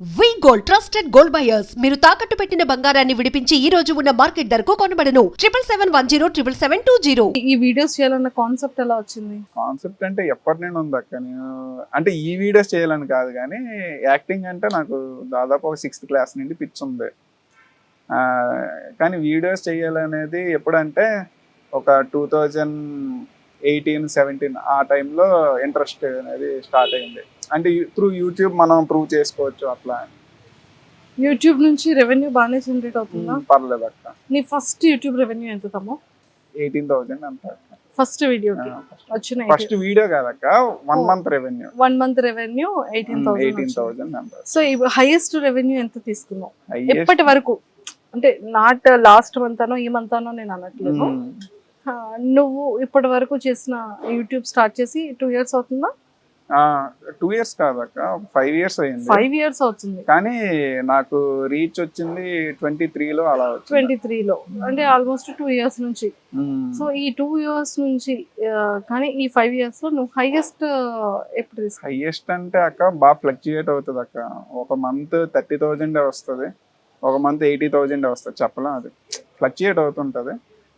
V gold trusted gold buyers మీరు తాకట్టు పెట్టిన బంగారాన్ని విడిపించి ఈ రోజు ఉన్న మార్కెట్ ధరకు కొనబడను. Triple seven one zero triple seven two zero ఈ వీడియోస్ చేయాలన్న కాన్సెప్ట్ ఎలా వచ్చింది? కాన్సెప్ట్ అంటే ఎప్పటి నుండి ఉంది అక్క నేను? అంటే ఈ వీడియోస్ చేయాలని కాదు కానీ యాక్టింగ్ అంటే నాకు దాదాపు ఒక సిక్స్త్ క్లాస్ నుండి పిచ్ ఉంది. ఆ, కానీ వీడియోస్ చేయాలనేది ఎప్పుడంటే ఒక టూ థౌజండ్ ఎయిటీన్ సెవెంటీన్ ఆ టైంలో ఇంట్రెస్ట్ అనేది స్టార్ట్ అయింది. అంటే త్రూ యూట్యూబ్ మనం ప్రూవ్ చేసుకోవచ్చు అట్లా. యూట్యూబ్ నుంచి రెవెన్యూ బాగానే జనరేట్ అవుతుందా? పర్లేదు అక్క. నీ ఫస్ట్ యూట్యూబ్ రెవెన్యూ ఎంత తమ్మో ఎయిటీన్ థౌజండ్ అంత ఫస్ట్ వీడియోకి వచ్చిన ఫస్ట్ వీడియో కాదక్క one month revenue one month revenue eighteen eighteen thousand అంత. సో హైయెస్ట్ రెవెన్యూ ఎంత తీసుకున్నావు? ఎప్పటి వరకు? అంటే నాట్ లాస్ట్ మంత్ అనో ఈ మంత్ అనో నేను అనట్లేదు. ఆ, నువ్వు ఇప్పటి వరకు చేసిన యూట్యూబ్ స్టార్ట్ చేసి టూ ఇయర్స్ అవుతుందా? టూ ఇయర్స్ కాదక్క ఫైవ్ ఇయర్స్ అయింది. ఫైవ్ ఇయర్స్ అవుతుంది. కానీ నాకు రీచ్ వచ్చింది ట్వంటీ త్రీలో అలా వచ్చింది. ట్వంటీ త్రీలో అంటే ఆల్మోస్ట్ టూ ఇయర్స్ నుంచి. సో ఈ టూ ఇయర్స్ నుంచి కానీ ఈ ఫైవ్ ఇయర్స్లో నువ్వు హైయెస్ట్ ఎప్పుడు హైయెస్ట్ అంటే అక్క బాగా ఫ్లక్చుయేట్ అవుతుంది అక్క. ఒక మంత్ థర్టీ థౌజండ్ వస్తుంది. ఒక మంత్ ఎయిటీ థౌజండ్ వస్తుంది. చెప్పలేం అది. ఫ్లక్చుయేట్ అవుతుంటది.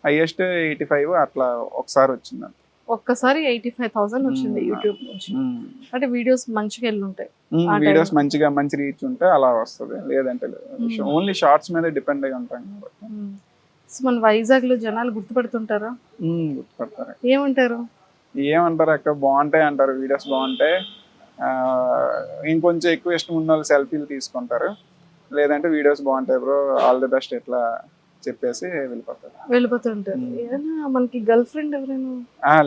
హైయెస్ట్ ఎయిటీ ఫైవ్ అట్లా ఒకసారి వచ్చింది. ఒక్కసారి ఎయిటీ ఫైవ్ థౌసండ్ వచ్చింది. యూట్యూబ్ నుంచి. అంటే వీడియోస్ మంచిగా వెళ్ళి ఉంటాయి మ్మ్. ఆ వీడియోస్. మంచిగా మంచి రీచ్ ఉంటే అలా వస్తుంది లేదంటే. లేదు ఓన్లీ షార్ట్స్ మీద డిపెండ్ అయి ఉంటాం కాబట్టి సో మన వైజాగ్లో జనాలు గుర్తుపడుతుంటారా. గుర్తుపడతారు ఏమంటారు ఏమంటారు అక్క బాగుంటాయి అంటారు వీడియోస్ బాగుంటాయి ఇంకొంచెం ఎక్కువ ఇష్టం ఉన్న వాళ్ళు సెల్ఫీలు తీసుకుంటారు లేదంటే వీడియోస్ బాగుంటాయి బ్రో ఆల్ ది బెస్ట్ ఇట్లా చెప్పేసి వెళ్ళిపోతారు. వెళ్ళిపోతుంటారు. ఏదైనా మనకి గర్ల్ ఫ్రెండ్ ఎవరైనా?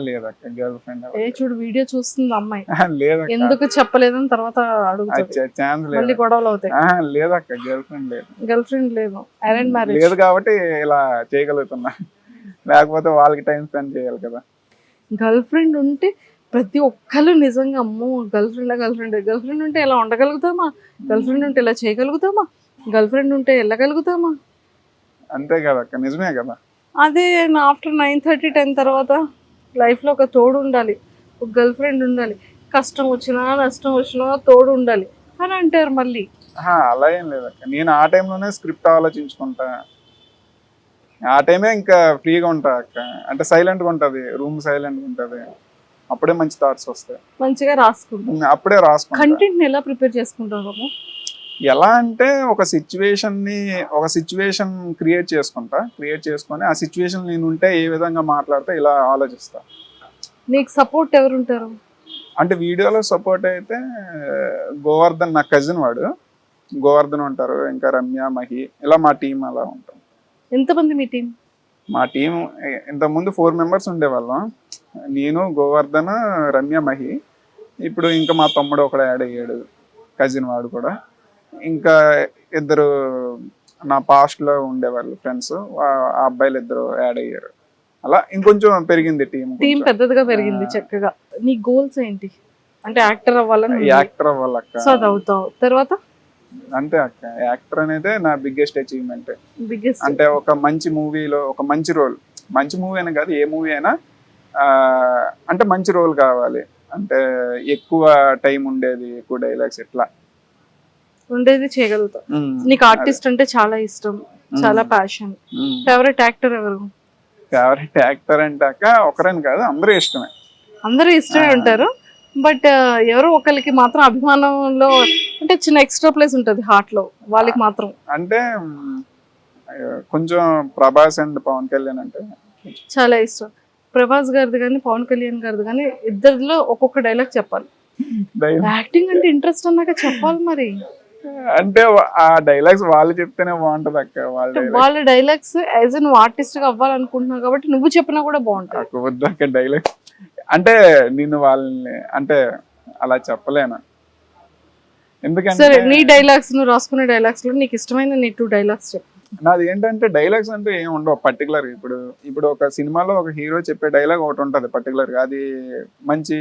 లేదక్క గర్ల్ ఫ్రెండ్ ఏ చూడు వీడియో చూస్తుంది అమ్మాయి. లేదక్క ఎందుకు చెప్పలేదని తర్వాత అడుగుతుంది. మళ్ళీ గొడవలు అవుతాయి. లేదక్క గర్ల్ ఫ్రెండ్ లేదు. గర్ల్ ఫ్రెండ్ లేదు. Arrange marriage. లేదు కాబట్టి ఇలా చేయగలుగుతున్నా. లేకపోతే వాళ్ళకి టైం స్పెండ్ చేయాలి కదా. గర్ల్ ఫ్రెండ్ ఉంటే ప్రతి ఒక్కరు నిజంగా అమ్మో girlfriend girlfriend. Girlfriend ఉంటే ఎలా ఉండగలుగుతామా? గర్ల్ ఫ్రెండ్ ఉంటే ఇలా చేయగలుగుతామా? గర్ల్ ఫ్రెండ్ ఉంటే వెళ్ళగలుగుతామా? అంతే కదక్క నిజమే కదా? అదే ఆఫ్టర్ నైన్ థర్టీ టెన్ తర్వాత లైఫ్లో ఒక తోడు ఉండాలి. ఒక గర్ల్ ఫ్రెండ్ ఉండాలి. కష్టం వచ్చినా నష్టం వచ్చినా తోడు ఉండాలి అని అంటారు మళ్ళీ. అలా ఏం లేదక్క నేను ఆ టైంలోనే స్క్రిప్ట్ ఆలోచించుకుంటా. ఆ టైమే ఇంకా ఫ్రీగా ఉంటా అక్క. అంటే సైలెంట్గా ఉంటుంది. రూమ్ సైలెంట్గా ఉంటుంది. అప్పుడే మంచి థాట్స్ వస్తాయి. మంచిగా రాసుకుంటాం. అప్పుడే రాసుకుంటా. కంటెంట్ని ఎలా ప్రిపేర్ చేసుకుంటావు ఎలా అంటే ఒక సిచ్యువేషన్ని ఒక సిచ్యువేషన్ క్రియేట్ చేసుకుంటా క్రియేట్ చేసుకొని ఆ సిచ్యువేషన్ నేను ఉంటే ఏ విధంగా మాట్లాడితే ఇలా ఆలోచిస్తా. నీకు సపోర్ట్ ఎవరు ఉంటారు అంటే వీడియోలో సపోర్ట్ అయితే గోవర్ధన్ నా కజిన్ వాడు. గోవర్ధన్ ఉంటారు ఇంకా రమ్య మహి ఇలా మా టీం అలా ఉంటాం. ఎంతమంది మీ టీం మా టీం ఇంతకుముందు ఫోర్ మెంబర్స్ ఉండేవాళ్ళం. నేను గోవర్ధన్ రమ్య మహి. ఇప్పుడు ఇంకా మా తమ్ముడు ఒకడు యాడ్ అయ్యాడు కజిన్ వాడు కూడా. ఇంకా ఇద్దరు నా పాస్ట్లో ఉండేవాళ్ళు ఫ్రెండ్స్ ఆ అబ్బాయిలు ఇద్దరు యాడ్ అయ్యారు. అలా ఇంకొంచెం పెరిగింది టీం టీం పెద్దదిగా పెరిగింది చక్కగా. నీ గోల్స్ ఏంటి? అంటే యాక్టర్ అవ్వాలని. యాక్టర్ అవ్వాలక్క. సో అది అవుతావు. తర్వాత? అంతే అక్క. యాక్టర్ అనేది నా బిగ్గెస్ట్ అచీవ్మెంట్ బిగ్గెస్ట్ అంటే ఒక మంచి మూవీలో ఒక మంచి రోల్ మంచి మూవీ అని కాదు ఏ మూవీ అయినా అంటే మంచి రోల్ కావాలి. అంటే ఎక్కువ టైం ఉండేది ఎక్కువ డైలాగ్స్ ఇట్లా ఉండేది చేయగలుగుతావు నీకు ఆర్టిస్ట్ అంటే చాలా ఇష్టం చాలా ప్యాషన్ ఫేవరెట్ యాక్టర్ ఎవరు? ఫేవరెట్ యాక్టర్ అంటే అక్క ఒకరని కాదు అందరూ ఇష్టమే. అందరూ ఇష్టమే ఉంటారు. బట్ ఎవరో ఒకరికి మాత్రం అభిమానంలో అంటే చిన్న ఎక్స్ట్రా ప్లేస్ ఉంటుంది హార్ట్లో వాళ్ళకి మాత్రం. అంటే కొంచెం ప్రభాస్ అండ్ పవన్ కళ్యాణ్ అంటే చాలా ఇష్టం. ప్రభాస్ గారిది కానీ పవన్ కళ్యాణ్ గారిది కానీ ఇద్దరిలో ఒక్కొక్క డైలాగ్ చెప్పాలి. యాక్టింగ్ అంటే ఇంట్రెస్ట్ అన్నాక చెప్పాలి మరి. అంటే ఆ డైలాగ్స్ వాళ్ళు చెప్తేనే బాగుంటది అక్క వాళ్ళ డైలాగ్స్ వాళ్ళ డైలాగ్స్ యాజ్ నువ్వు ఆర్టిస్ట్గా అవ్వాలనుకుంటున్నావు కాబట్టి నువ్వు చెప్పినా కూడా బాగుంటుంది. వద్దు అక్క డైలాగ్స్ అంటే నేను వాళ్ళని అంటే అలా చెప్పలేను. ఎందుకంటే సరే నీ డైలాగ్స్ నువ్వు రాసుకునే డైలాగ్స్లో నీకు ఇష్టమైన నీ టూ డైలాగ్స్ చెప్పు. నాది ఏంటంటే డైలాగ్స్ అంటే ఏం ఉండవు పర్టికులర్ ఇప్పుడు ఇప్పుడు ఒక సినిమాలో ఒక హీరో చెప్పే డైలాగ్ ఒకటి ఉంటుంది పర్టికులర్గా. అది మంచి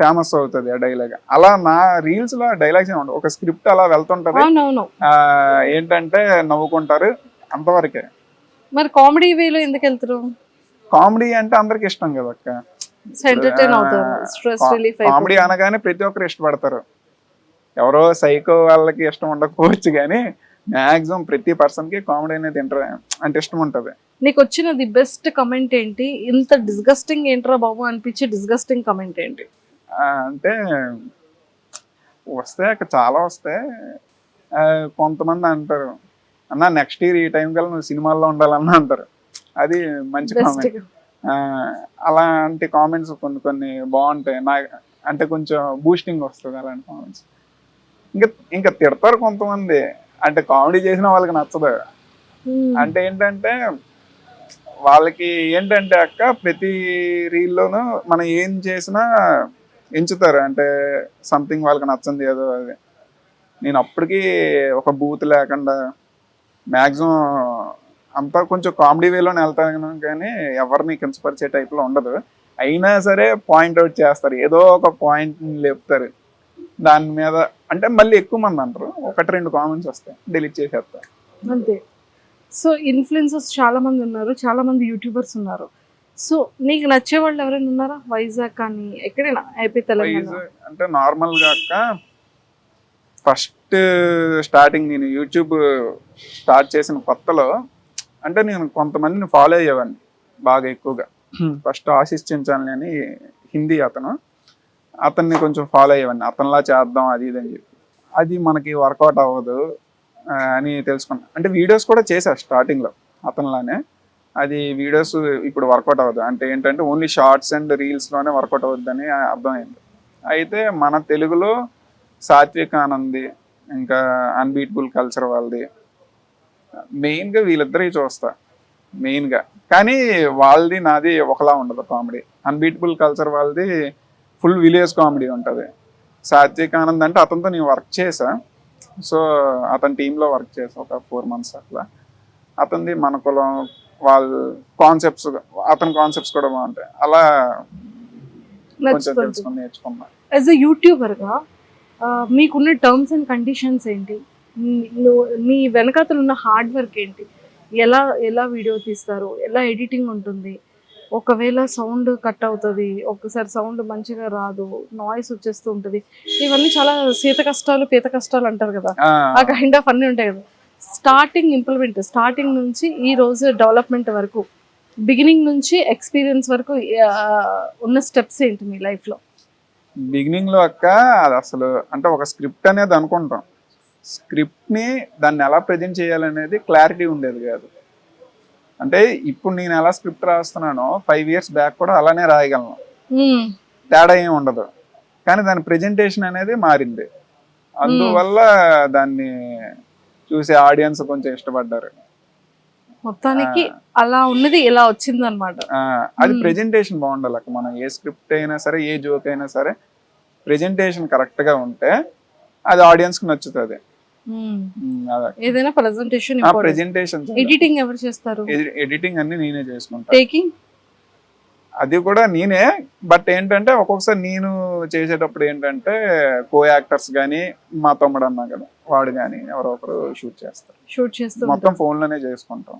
ఫేమస్ అవుతుంది ఆ డైలాగ్ అలా నా రీల్స్లో డైలాగ్స్ ఉండవు. ఒక స్క్రిప్ట్ అలా వెళ్తుంటది. ఏంటంటే నవ్వుకుంటారు అంతవరకే. మరి కామెడీ వేలో ఎందుకు వెళ్తారు? కామెడీ అంటే అందరికి ఇష్టం కదా అక్క. కామెడీ అనగానే ప్రతి ఒక్కరు ఇష్టపడతారు. ఎవరో సైకో వాళ్ళకి ఇష్టం ఉండకపోవచ్చు కానీ మ్యాక్సిమం ప్రతి పర్సన్కి కామెడీ అనేది ఇంటర్ అంటే ఇష్టం ఉంటుంది. నీకు వచ్చిన ది బెస్ట్ కమెంట్ ఏంటి? ఇంత డిస్గస్టింగ్ ఏంట్రా బాబు అనిపించే డిస్గస్టింగ్ కమెంట్ ఏంటి? అంటే వస్తాయి అక్కడ చాలా వస్తాయి ఆ, కొంతమంది అంటారు అన్న నెక్స్ట్ ఇయర్ ఈ టైం కల్లా నువ్వు సినిమాల్లో ఉండాలన్నా అంటారు. అది మంచి కామెంట్ అలాంటి కామెంట్స్ కొన్ని కొన్ని బాగుంటాయి. నా అంటే కొంచెం బూస్టింగ్ వస్తుంది అలాంటి కామెంట్స్ ఇంకా ఇంకా తిడతారు కొంతమంది. అంటే కామెడీ చేసిన వాళ్ళకి నచ్చదు. అంటే ఏంటంటే వాళ్ళకి ఏంటంటే అక్క ప్రతి రీల్లోనూ మనం ఏం చేసినా ఎంచుతారు. అంటే సంథింగ్ వాళ్ళకి నచ్చింది ఏదో అది. నేను అప్పటికి ఒక బూత్ లేకుండా మ్యాక్సిమం అంతా కొంచెం కామెడీ వేలోనే వెళ్తాను కానీ ఎవరిని కించపరిచే టైప్లో ఉండదు. అయినా సరే పాయింట్ అవుట్ చేస్తారు. ఏదో ఒక పాయింట్ లేపుతారు. దాని మీద అంటే మళ్ళీ ఎక్కువ మంది అంటారు. ఒకటి రెండు కామెంట్స్ వస్తాయి. డిలీట్ చేసేస్తారు అంతే. సో ఇన్ఫ్లుయెన్సర్స్ చాలా మంది ఉన్నారు. చాలా మంది యూట్యూబర్స్ ఉన్నారు. సో నీకు నచ్చే వాళ్ళు ఎవరైనా ఉన్నారా? వైజాగ్ కానీ ఎక్కడైనా? ఏపీ తెలంగాణ. అంటే నార్మల్గా అక్క ఫస్ట్ స్టార్టింగ్ నేను యూట్యూబ్ స్టార్ట్ చేసిన కొత్తలో అంటే నేను కొంతమందిని ఫాలో అయ్యేవాడిని బాగా ఎక్కువగా. ఫస్ట్ ఆశిష్ చించాలని అని హిందీ అతను. అతన్ని కొంచెం ఫాలో అయ్యేవాడిని. అతనిలా చేద్దాం అది ఇది అని చెప్పి. అది మనకి వర్కౌట్ అవ్వదు అని తెలుసుకున్నా. అంటే వీడియోస్ కూడా చేశా స్టార్టింగ్లో అతనిలానే. అది వీడియోస్ ఇప్పుడు వర్కౌట్ అవ్వదు. అంటే ఏంటంటే ఓన్లీ షార్ట్స్ అండ్ రీల్స్లోనే వర్కౌట్ అవుద్దని అర్థమైంది. అయితే మన తెలుగులో సాత్విక్ ఆనంది ఇంకా అన్బీటబుల్ కల్చర్ వాళ్ళది మెయిన్గా వీళ్ళిద్దరివి చూస్తా మెయిన్గా. కానీ వాళ్ళది నాది ఒకలా ఉండదు కామెడీ. అన్బీటబుల్ కల్చర్ వాళ్ళది ఫుల్ విలేజ్ కామెడీ ఉంటుంది. సాత్విక్ ఆనంద్ అంటే అతనితో నేను వర్క్ చేసా. సో అతని టీంలో వర్క్ చేసా ఒక ఫోర్ మంత్స్ అట్లా. అతనిది మన కులం వాళ్ళ కాన్సెప్ట్స్ అతని కాన్సెప్ట్స్ కూడా బాగుంటాయి. అలా కొంచెం తెలుసుకొని నేర్చుకున్నా యాజ్ అ యూట్యూబర్గా మీకున్న టర్మ్స్ అండ్ కండిషన్స్ ఏంటి? మీ- వెనకాతలు ఉన్న హార్డ్ వర్క్ ఏంటి? ఎలా ఎలా వీడియో తీస్తారు? ఎలా ఎడిటింగ్ ఉంటుంది? ఒకవేళ సౌండ్ కట్ అవుతుంది ఒక్కసారి సౌండ్ మంచిగా రాదు నాయిస్ వచ్చేస్తూ ఉంటుంది. ఇవన్నీ చాలా సీత కష్టాలు పీత కష్టాలు అంటారు కదా. ఆ, ఆ కైండ్ ఆఫ్ అన్నీ ఉంటాయి కదా. స్టార్టింగ్ ఇంప్లిమెంట్ స్టార్టింగ్ నుంచి ఈ రోజు డెవలప్మెంట్ వరకు బిగినింగ్ నుంచి ఎక్స్పీరియన్స్ వరకు ఉన్న స్టెప్స్ ఏంటి మీ లైఫ్లో? బిగినింగ్లో అక్క అది అసలు అంటే ఒక స్క్రిప్ట్ అనేది అనుకుంటాం. స్క్రిప్ట్ని దాన్ని ఎలా ప్రజెంట్ చేయాలనేది క్లారిటీ ఉండేది కాదు. అంటే ఇప్పుడు నేను ఎలా స్క్రిప్ట్ రాస్తున్నానో ఫైవ్ ఇయర్స్ బ్యాక్ కూడా అలానే రాయగలను. తేడా ఏం ఉండదు. కానీ దాని ప్రెజెంటేషన్ అనేది మారింది. అందువల్ల దాన్ని చూసే ఆడియన్స్ కొంచెం ఇష్టపడ్డారు. మొత్తానికి అలా ఉన్నది ఇలా వచ్చింది అనమాట అది. ప్రెజెంటేషన్ బాగుండాలి అక్క. మనం ఏ స్క్రిప్ట్ అయినా సరే ఏ జోక్ అయినా సరే ప్రెజెంటేషన్ కరెక్ట్గా ఉంటే అది ఆడియన్స్కి నచ్చుతుంది. ఏదైనా ప్రజెంటేషన్ ప్రెజెంటేషన్ ఎడిటింగ్ ఎవరు చేస్తారు? ఎడిటింగ్ అన్ని నేనే చేసుకుంటా. టేకింగ్ అది కూడా నేనే. బట్ ఏంటంటే ఒక్కొక్కసారి నేను చేసేటప్పుడు ఏంటంటే కో యాక్టర్స్ కానీ మా తమ్ముడు అన్నా కదా వాడు కానీ ఎవరో ఒకరు షూట్ చేస్తారు. షూట్ చేస్తూ మొత్తం ఫోన్లోనే చేసుకుంటాం.